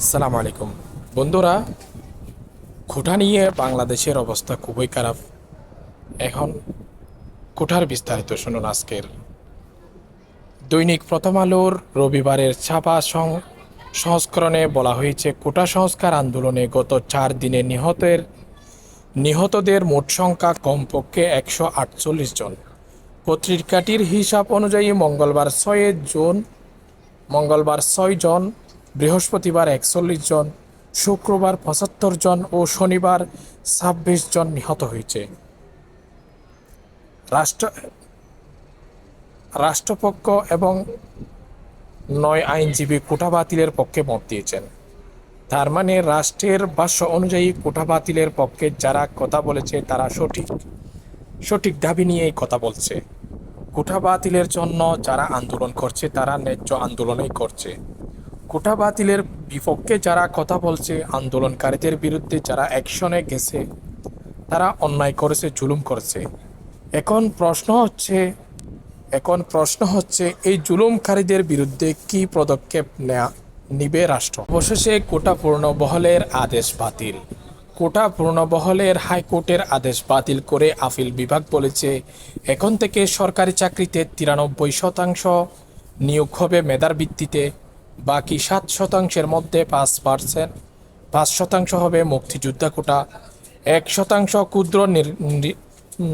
আসসালামু আলাইকুম। বন্ধুরা কোঠা নিয়ে বাংলাদেশের অবস্থা খুবই খারাপ। এখন কোঠার বিস্তারিত শুনুন আজকের। দৈনিক প্রথম আলোর রবিবারের ছাপা সংস্করণে বলা হয়েছে কোটা সংস্কার আন্দোলনে গত চার দিনে নিহতের নিহতদের মোট সংখ্যা কমপক্ষে একশো আটচল্লিশ জন। পত্রিকাটির হিসাব অনুযায়ী মঙ্গলবার ছয় জুন মঙ্গলবার ছয় জন বৃহস্পতিবার একচল্লিশ জন, শুক্রবার পঁচাত্তর জন ও শনিবার ছাব্বিশ জন নিহত হয়েছে। রাষ্ট্র, রাষ্ট্রপক্ষ এবং নয় আইনজীবী কোটা বাতিলের পক্ষে মত দিয়েছেন। তার মানে রাষ্ট্রের ভাষ্য অনুযায়ী কোটা বাতিলের পক্ষে যারা কথা বলেছে তারা সঠিক। সঠিক দাবি নিয়েই কথা বলছে। কোটা বাতিলের জন্য যারা আন্দোলন করছে তারা ন্যায্য আন্দোলনই করছে। কোটা বাতিলের বিপক্ষে যারা কথা বলছে, আন্দোলনকারীদের বিরুদ্ধে যারা অ্যাকশনে গেছে, তারা অন্যায় করেছে, জুলুম করেছে। এখন প্রশ্ন হচ্ছে, এখন প্রশ্ন হচ্ছে, এই জুলুমকারীদের বিরুদ্ধে কি পদক্ষেপ নেয়া, নিবে রাষ্ট্র? অবশেষে কোটা পূর্ণবহলের আদেশ বাতিল। কোটা পূর্ণবহলের হাইকোর্টের আদেশ বাতিল করে আপিল বিভাগ বলেছে, এখন থেকে সরকারি চাকরিতে তিরানব্বই শতাংশ নিয়োগ হবে মেধার ভিত্তিতে। বাকি সাত শতাংশের মধ্যে পাঁচ পার্সেন্ট। পাঁচ শতাংশ হবে মুক্তিযোদ্ধা কোটা এক শতাংশ ক্ষুদ্র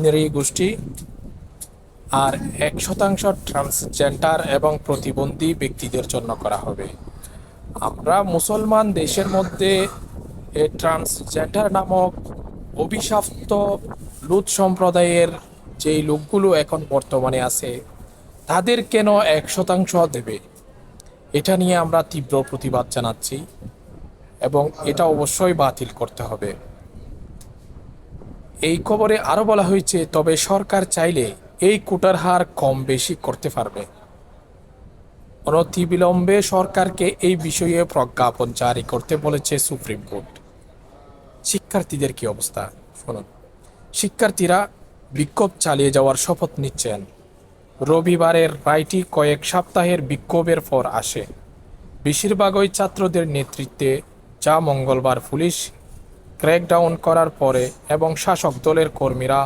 নৃগোষ্ঠী আর এক শতাংশ ট্রান্সজেন্ডার এবং প্রতিবন্ধী ব্যক্তিদের জন্য করা হবে। আমরা মুসলমান দেশের মধ্যে ট্রান্সজেন্ডার নামক অভিশপ্ত লুত সম্প্রদায়ের যেই লোকগুলো এখন বর্তমানে আছে, তাদের কেন এক শতাংশ দেবে? এটা নিয়ে আমরা তীব্র প্রতিবাদ জানাচ্ছি এবং এটা অবশ্যই বাতিল করতে হবে। এই খবরে আরও বলা হয়েছে, তবে সরকার চাইলে এই কোটার হার কম বেশি করতে পারবে। অনতিবিলম্বে সরকারকে এই বিষয়ে প্রজ্ঞাপন জারি করতে বলেছে সুপ্রিম কোর্ট। শিক্ষার্থীদের কি অবস্থা? শুনুন। শিক্ষার্থীরা বিক্ষোভ চালিয়ে যাওয়ার শপথ নিচ্ছেন। রবিবারের রায়টি কয়েক সপ্তাহের বিক্ষোভের পর আসে। বেশিরভাগই ছাত্রদের নেতৃত্বে, যা মঙ্গলবার পুলিশ ক্র্যাকডাউন করার পরে এবং শাসক দলের কর্মীরা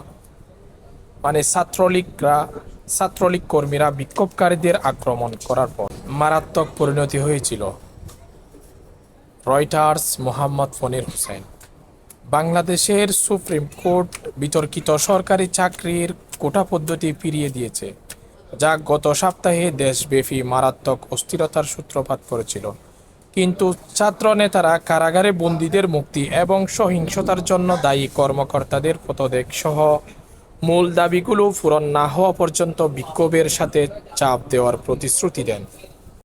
মানে ছাত্রলীগরা, ছাত্রলীগ কর্মীরা বিক্ষোভকারীদের আক্রমণ করার পর মারাত্মক পরিণতি হয়েছিল। রয়টার্স মোহাম্মদ ফনির হোসেন। বাংলাদেশের সুপ্রিম কোর্ট বিতর্কিত সরকারি চাকরির কোটা পদ্ধতি ফিরিয়ে দিয়েছে। যা গত সপ্তাহে দেশব্যাপী মারাত্মক অস্থিরতার সূত্রপাত করেছিল। কিন্তু ছাত্র নেতারা কারাগারে বন্দীদের মুক্তি এবং সহিংসতার জন্য দায়ী কর্মকর্তাদের পদত্যাগ সহ মূল দাবিগুলো পূরণ না হওয়া পর্যন্ত বিক্ষোভের সাথে চাপ দেওয়ার প্রতিশ্রুতি দেন।